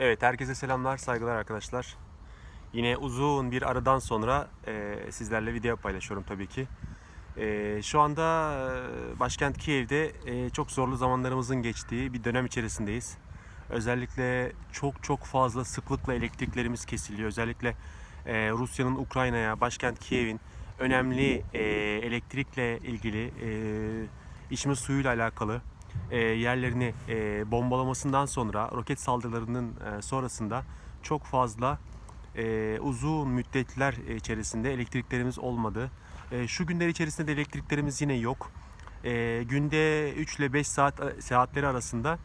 Evet, herkese selamlar, saygılar arkadaşlar. Yine uzun bir aradan sonra e, sizlerle video paylaşıyorum tabii ki. E, şu anda e, başkent Kiev'de e, çok zorlu zamanlarımızın geçtiği bir dönem içerisindeyiz. Özellikle çok çok fazla sıklıkla elektriklerimiz kesiliyor. Özellikle e, Rusya'nın Ukrayna'ya, başkent Kiev'in önemli e, elektrikle ilgili e, içme suyuyla alakalı e, yerlerini e, bombalamasından sonra roket saldırılarının e, sonrasında çok fazla e, uzun müddetler içerisinde elektriklerimiz olmadı. E, şu günler içerisinde de elektriklerimiz yine yok. E, günde 3 ile 5 saat saatleri arasında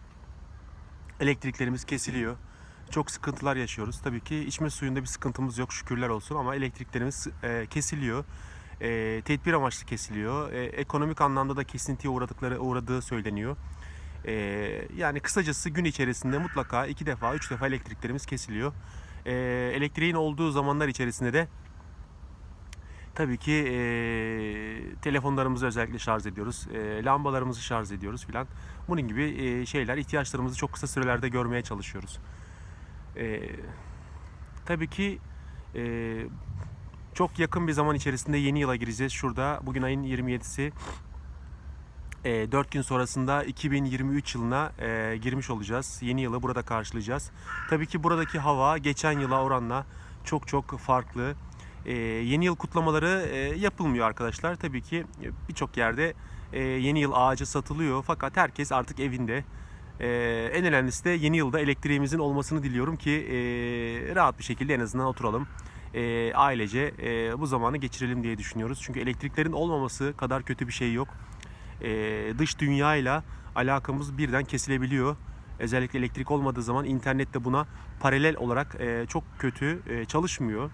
elektriklerimiz kesiliyor. Çok sıkıntılar yaşıyoruz. Tabii ki içme suyunda bir sıkıntımız yok şükürler olsun ama elektriklerimiz e, kesiliyor. E, tedbir amaçlı kesiliyor. E, ekonomik anlamda da kesintiye uğradıkları uğradığı söyleniyor. E, yani kısacası gün içerisinde mutlaka iki defa, üç defa elektriklerimiz kesiliyor. E, elektriğin olduğu zamanlar içerisinde de tabii ki e, telefonlarımızı özellikle şarj ediyoruz. E, lambalarımızı şarj ediyoruz filan. Bunun gibi e, şeyler, ihtiyaçlarımızı çok kısa sürelerde görmeye çalışıyoruz. E, tabii ki e, çok yakın bir zaman içerisinde yeni yıla gireceğiz. Şurada bugün ayın 27'si. E, 4 gün sonrasında 2023 yılına e, girmiş olacağız. Yeni yılı burada karşılayacağız. Tabii ki buradaki hava geçen yıla oranla çok çok farklı. E, yeni yıl kutlamaları e, yapılmıyor arkadaşlar. Tabii ki birçok yerde e, yeni yıl ağacı satılıyor. Fakat herkes artık evinde. E, en önemlisi de yeni yılda elektriğimizin olmasını diliyorum ki e, rahat bir şekilde en azından oturalım e, ailece e, bu zamanı geçirelim diye düşünüyoruz. Çünkü elektriklerin olmaması kadar kötü bir şey yok. E, dış dünyayla alakamız birden kesilebiliyor. Özellikle elektrik olmadığı zaman internet de buna paralel olarak e, çok kötü e, çalışmıyor.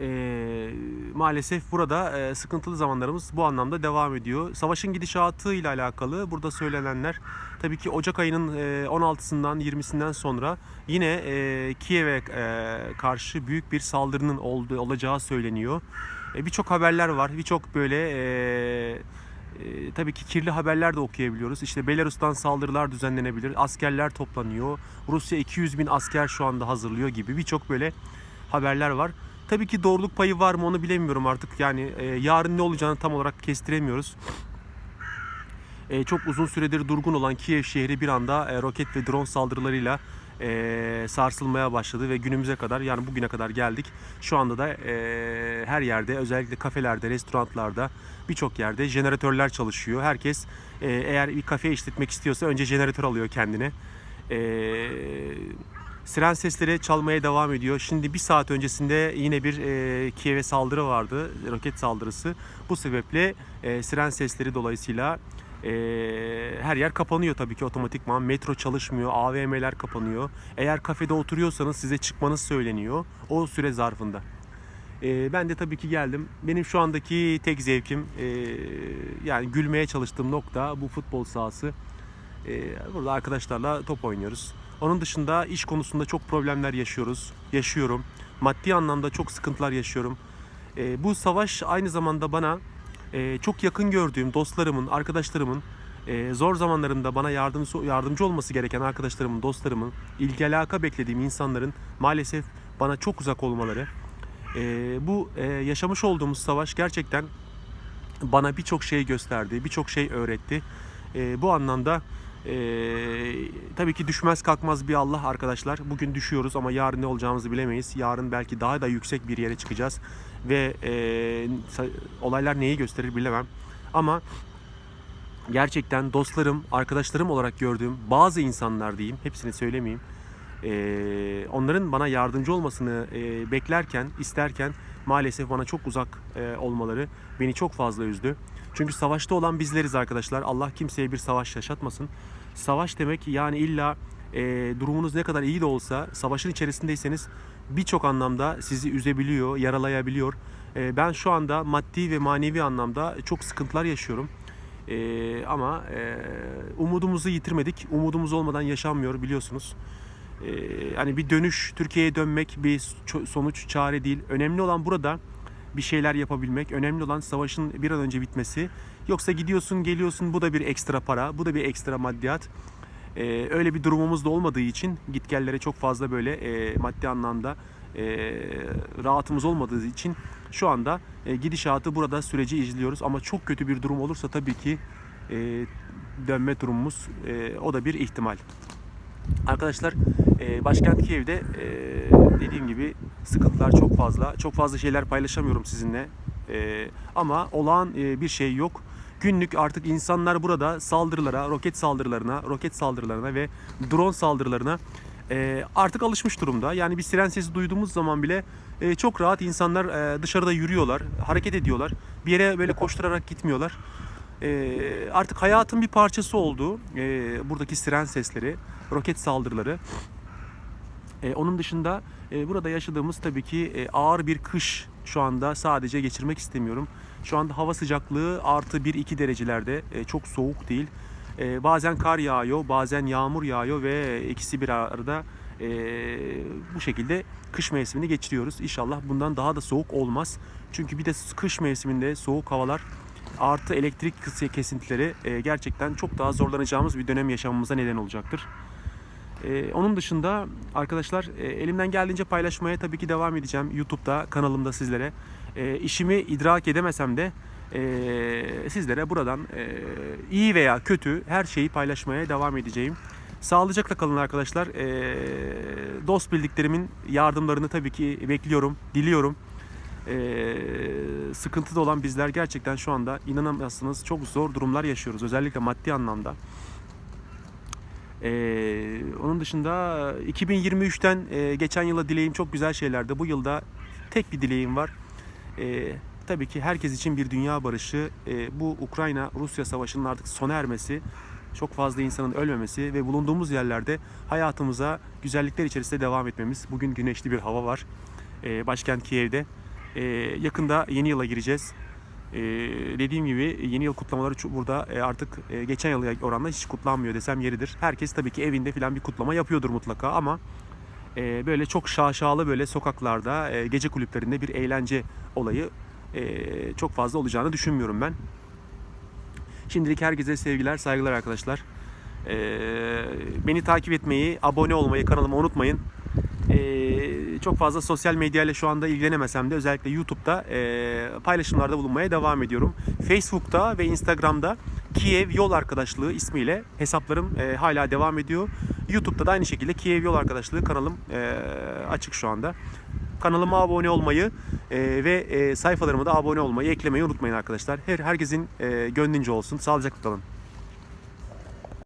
E, maalesef burada e, sıkıntılı zamanlarımız bu anlamda devam ediyor. Savaşın gidişatı ile alakalı burada söylenenler tabii ki Ocak ayının e, 16'sından 20'sinden sonra yine e, Kiev'e e, karşı büyük bir saldırının olduğu olacağı söyleniyor. E, birçok haberler var. Birçok böyle e, e, tabii ki kirli haberler de okuyabiliyoruz. İşte Belarus'tan saldırılar düzenlenebilir. Askerler toplanıyor. Rusya 200 bin asker şu anda hazırlıyor gibi birçok böyle haberler var. Tabii ki doğruluk payı var mı onu bilemiyorum artık. Yani e, yarın ne olacağını tam olarak kestiremiyoruz. E, çok uzun süredir durgun olan Kiev şehri bir anda e, roket ve drone saldırılarıyla e, sarsılmaya başladı ve günümüze kadar yani bugüne kadar geldik. Şu anda da e, her yerde özellikle kafelerde, restoranlarda birçok yerde jeneratörler çalışıyor. Herkes e, eğer bir kafe işletmek istiyorsa önce jeneratör alıyor kendine. Eee Siren sesleri çalmaya devam ediyor. Şimdi bir saat öncesinde yine bir e, Kiev'e saldırı vardı. Roket saldırısı. Bu sebeple e, siren sesleri dolayısıyla e, her yer kapanıyor tabii ki otomatikman. Metro çalışmıyor. AVM'ler kapanıyor. Eğer kafede oturuyorsanız size çıkmanız söyleniyor. O süre zarfında. E, ben de tabii ki geldim. Benim şu andaki tek zevkim e, yani gülmeye çalıştığım nokta bu futbol sahası. E, burada arkadaşlarla top oynuyoruz. Onun dışında iş konusunda çok problemler yaşıyoruz. Yaşıyorum. Maddi anlamda çok sıkıntılar yaşıyorum. E, bu savaş aynı zamanda bana e, çok yakın gördüğüm dostlarımın, arkadaşlarımın e, zor zamanlarında bana yardımcı, yardımcı olması gereken arkadaşlarımın, dostlarımın, ilgi alaka beklediğim insanların maalesef bana çok uzak olmaları. E, bu e, yaşamış olduğumuz savaş gerçekten bana birçok şey gösterdi, birçok şey öğretti. E, bu anlamda ee, tabii ki düşmez kalkmaz bir Allah arkadaşlar. Bugün düşüyoruz ama yarın ne olacağımızı bilemeyiz. Yarın belki daha da yüksek bir yere çıkacağız. Ve e, olaylar neyi gösterir bilemem. Ama gerçekten dostlarım, arkadaşlarım olarak gördüğüm bazı insanlar diyeyim, hepsini söylemeyeyim. E, onların bana yardımcı olmasını e, beklerken, isterken maalesef bana çok uzak e, olmaları beni çok fazla üzdü. Çünkü savaşta olan bizleriz arkadaşlar. Allah kimseye bir savaş yaşatmasın. Savaş demek yani illa e, durumunuz ne kadar iyi de olsa savaşın içerisindeyseniz birçok anlamda sizi üzebiliyor, yaralayabiliyor. E, ben şu anda maddi ve manevi anlamda çok sıkıntılar yaşıyorum. E, ama e, umudumuzu yitirmedik. Umudumuz olmadan yaşanmıyor biliyorsunuz. E, hani bir dönüş, Türkiye'ye dönmek bir sonuç çare değil. Önemli olan burada bir şeyler yapabilmek. Önemli olan savaşın bir an önce bitmesi. Yoksa gidiyorsun geliyorsun bu da bir ekstra para, bu da bir ekstra maddiyat. E, öyle bir durumumuz da olmadığı için gitgellere çok fazla böyle e, maddi anlamda e, rahatımız olmadığı için şu anda e, gidişatı burada süreci izliyoruz. Ama çok kötü bir durum olursa tabii ki e, dönme durumumuz e, o da bir ihtimal. Arkadaşlar e, başkent Kiev'de e, dediğim gibi sıkıntılar çok fazla. Çok fazla şeyler paylaşamıyorum sizinle. E, ama olağan e, bir şey yok. Günlük artık insanlar burada saldırılara, roket saldırılarına, roket saldırılarına ve drone saldırılarına e, artık alışmış durumda. Yani bir siren sesi duyduğumuz zaman bile e, çok rahat insanlar e, dışarıda yürüyorlar, hareket ediyorlar. Bir yere böyle koşturarak gitmiyorlar. E, artık hayatın bir parçası oldu e, buradaki siren sesleri, roket saldırıları. E, onun dışında e, burada yaşadığımız tabii ki e, ağır bir kış şu anda sadece geçirmek istemiyorum. Şu anda hava sıcaklığı artı 1-2 derecelerde e, çok soğuk değil. E, bazen kar yağıyor, bazen yağmur yağıyor ve ikisi bir arada e, bu şekilde kış mevsimini geçiriyoruz. İnşallah bundan daha da soğuk olmaz. Çünkü bir de kış mevsiminde soğuk havalar artı elektrik kesintileri e, gerçekten çok daha zorlanacağımız bir dönem yaşamamıza neden olacaktır. Ee, onun dışında arkadaşlar e, elimden geldiğince paylaşmaya tabii ki devam edeceğim YouTube'da kanalımda sizlere. E, işimi idrak edemesem de e, sizlere buradan e, iyi veya kötü her şeyi paylaşmaya devam edeceğim. Sağlıcakla kalın arkadaşlar. E, dost bildiklerimin yardımlarını tabii ki bekliyorum, diliyorum. E, sıkıntıda olan bizler gerçekten şu anda inanamazsınız çok zor durumlar yaşıyoruz. Özellikle maddi anlamda. Ee, onun dışında 2023'ten e, geçen yıla dileğim çok güzel şeylerdi. Bu yılda tek bir dileğim var. Ee, tabii ki herkes için bir dünya barışı. Ee, bu Ukrayna-Rusya savaşının artık sona ermesi, çok fazla insanın ölmemesi ve bulunduğumuz yerlerde hayatımıza güzellikler içerisinde devam etmemiz. Bugün güneşli bir hava var. Ee, başkent Kiev'de. Ee, yakında yeni yıla gireceğiz. Ee, dediğim gibi yeni yıl kutlamaları burada e, artık e, geçen yıla oranla hiç kutlanmıyor desem yeridir. Herkes tabii ki evinde falan bir kutlama yapıyordur mutlaka ama e, böyle çok şaşalı böyle sokaklarda, e, gece kulüplerinde bir eğlence olayı e, çok fazla olacağını düşünmüyorum ben. Şimdilik herkese sevgiler, saygılar arkadaşlar. E, beni takip etmeyi, abone olmayı kanalıma unutmayın. Ee, çok fazla sosyal medyayla şu anda ilgilenemesem de özellikle YouTube'da e, paylaşımlarda bulunmaya devam ediyorum. Facebook'ta ve Instagram'da Kiev Yol Arkadaşlığı ismiyle hesaplarım e, hala devam ediyor. YouTube'da da aynı şekilde Kiev Yol Arkadaşlığı kanalım e, açık şu anda. Kanalıma abone olmayı e, ve e, sayfalarıma da abone olmayı eklemeyi unutmayın arkadaşlar. Her herkesin e, gönlünce olsun. Sağlıcakla kalın.